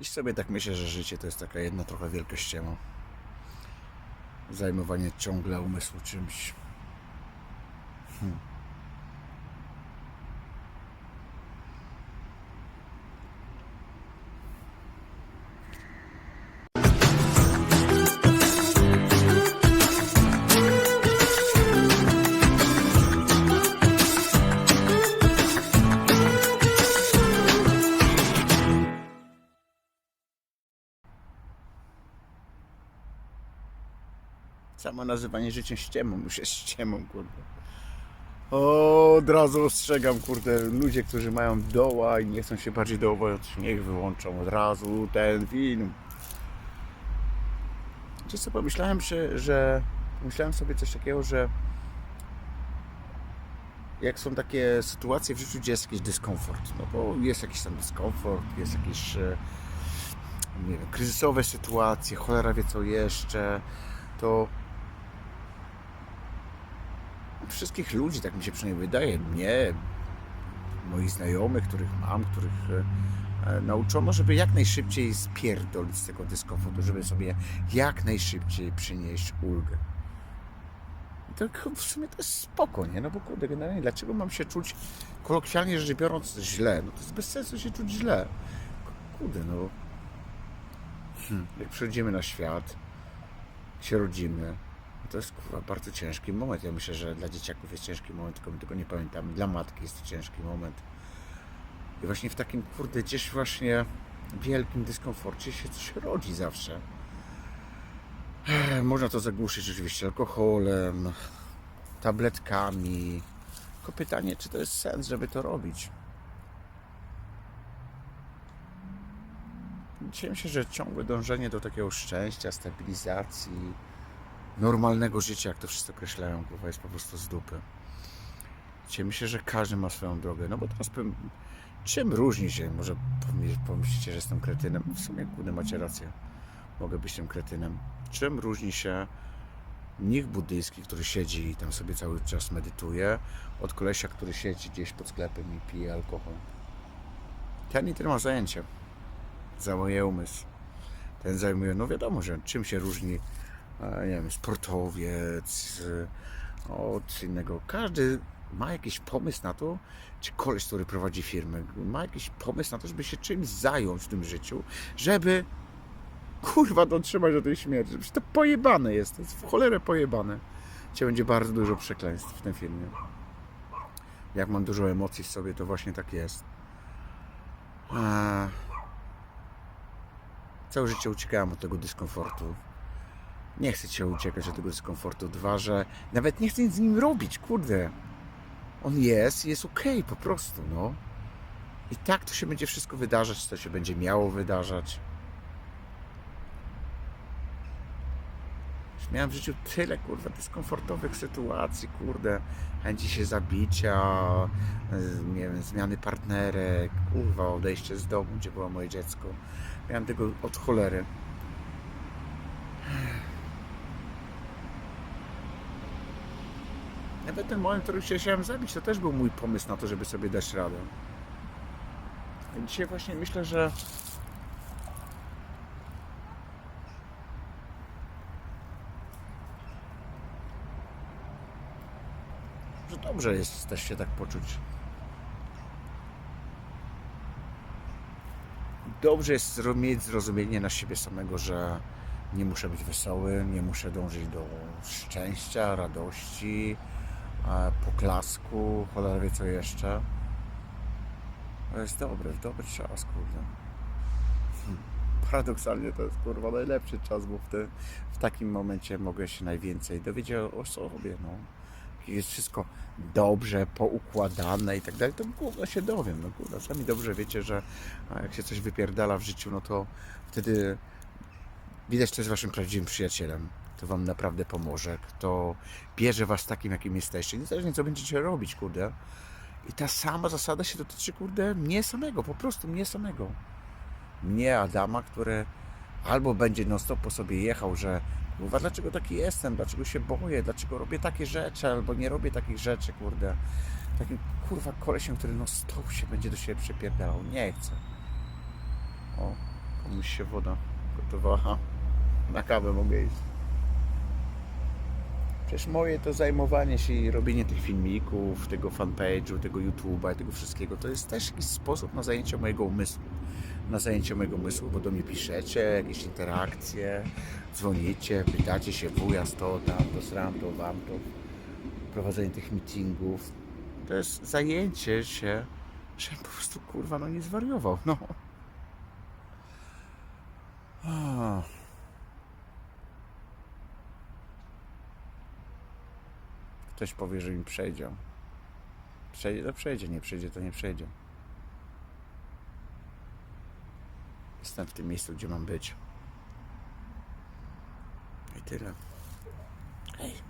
I sobie tak myślę, że życie to jest taka jedna trochę wielka ściema. Zajmowanie ciągle umysłu czymś. Hmm. Samo nazywanie życiem ściemą już jest ściemą, kurde. O, od razu ostrzegam, kurde, ludzie, którzy mają doła i nie chcą się bardziej dołować, niech wyłączą od razu ten film. Wiecie co, pomyślałem, że myślałem sobie coś takiego, że jak są takie sytuacje w życiu, gdzie jest jakiś dyskomfort, no bo jest jakiś tam dyskomfort, jest jakieś e, nie wiem, kryzysowe sytuacje, cholera wie co jeszcze, to wszystkich ludzi, tak mi się przynajmniej wydaje, mnie, moich znajomych, których mam, których e, e, nauczono, żeby jak najszybciej spierdolić z tego dyskomfortu, żeby sobie jak najszybciej przynieść ulgę. I to w sumie to jest spoko, nie? No bo kurde, generalnie dlaczego mam się czuć, kolokwialnie rzecz biorąc, źle? No to jest bez sensu się czuć źle. Kurde, no. Hmm. Jak przychodzimy na świat, się rodzimy, to jest kurwa bardzo ciężki moment. Ja myślę, że dla dzieciaków jest ciężki moment, tylko my tego nie pamiętamy. Dla matki jest to ciężki moment. I właśnie w takim kurde gdzieś właśnie wielkim dyskomforcie się coś rodzi zawsze. Można to zagłuszyć oczywiście alkoholem, tabletkami. Tylko pytanie, czy to jest sens, żeby to robić? Dzisiaj myślę, że ciągłe dążenie do takiego szczęścia, stabilizacji, normalnego życia, jak to wszyscy określają, kurwa, jest po prostu z dupy. Myślę, że każdy ma swoją drogę, no bo teraz powiem, czym różni się, może pomyśl- pomyślicie, że jestem kretynem, w sumie kurde macie rację, mogę być tym kretynem. Czym różni się mnich buddyjski, który siedzi i tam sobie cały czas medytuje, od kolesia, który siedzi gdzieś pod sklepem i pije alkohol. Ten i ten ma zajęcie. Załamuje umysł. Ten zajmuje, no wiadomo, że czym się różni nie wiem, sportowiec e, od innego. Każdy ma jakiś pomysł na to, czy koleś, który prowadzi firmę, ma jakiś pomysł na to, żeby się czymś zająć w tym życiu, żeby kurwa dotrzymać do tej śmierci. Przecież to pojebane jest, to jest w cholerę pojebane. Dzisiaj będzie bardzo dużo przekleństw w tym filmie. Jak mam dużo emocji w sobie, to właśnie tak jest. Eee, Całe życie uciekałem od tego dyskomfortu. Nie chcę cię uciekać od tego dyskomfortu. Dwa, że nawet nie chcę nic z nim robić, kurde. On jest, jest okej po prostu, no. I tak to się będzie wszystko wydarzać, to się będzie miało wydarzać. Już Miałem w życiu tyle, kurwa, dyskomfortowych sytuacji, kurde. Chęci się zabicia, wiem, zmiany partnerek, kurwa, odejście z domu, gdzie było moje dziecko. Miałem tego od cholery. Nawet ten moment, w którym się chciałem zabić, to też był mój pomysł na to, żeby sobie dać radę. I dzisiaj właśnie myślę, że że dobrze jest też się tak poczuć. Dobrze jest mieć zrozumienie na siebie samego, że nie muszę być wesoły, nie muszę dążyć do szczęścia, radości, poklasku, cholera wie co jeszcze. To jest dobre, dobry czas, kurde. Hmm. Paradoksalnie to jest kurwa najlepszy czas, bo w, te, w takim momencie mogę się najwięcej dowiedzieć o, sobie, no. Jest wszystko dobrze, poukładane i tak dalej, to gówno się dowiem, no kurwa. Sami dobrze wiecie, że jak się coś wypierdala w życiu, no to wtedy widać, kto jest waszym prawdziwym przyjacielem. To wam naprawdę pomoże, kto bierze was takim, jakim jesteście. Niezależnie co będziecie robić, kurde. I ta sama zasada się dotyczy, kurde, mnie samego, po prostu mnie samego. Mnie, Adama, który albo będzie non stop po sobie jechał, że kurwa, dlaczego taki jestem, dlaczego się boję, dlaczego robię takie rzeczy, albo nie robię takich rzeczy, kurde. Takim kurwa kolesiem, który non stop się będzie do siebie przepierdalał. Nie chcę. O. Komuś się woda gotowała. Na kawę mogę iść. Przecież moje to zajmowanie się i robienie tych filmików, tego fanpage'u, tego YouTube'a i tego wszystkiego, to jest też jakiś sposób na zajęcie mojego umysłu. Na zajęcie mojego umysłu, bo do mnie piszecie, jakieś interakcje, dzwonicie, pytacie się wuja, to, tam, to, sram, to, wam, to. Prowadzenie tych meetingów. To jest zajęcie się, że po prostu kurwa no nie zwariował, no. Ktoś powie, że mi przejdzie. Przejdzie, to przejdzie, nie przejdzie, to nie przejdzie. Jestem w tym miejscu, gdzie mam być. I tyle. Hej.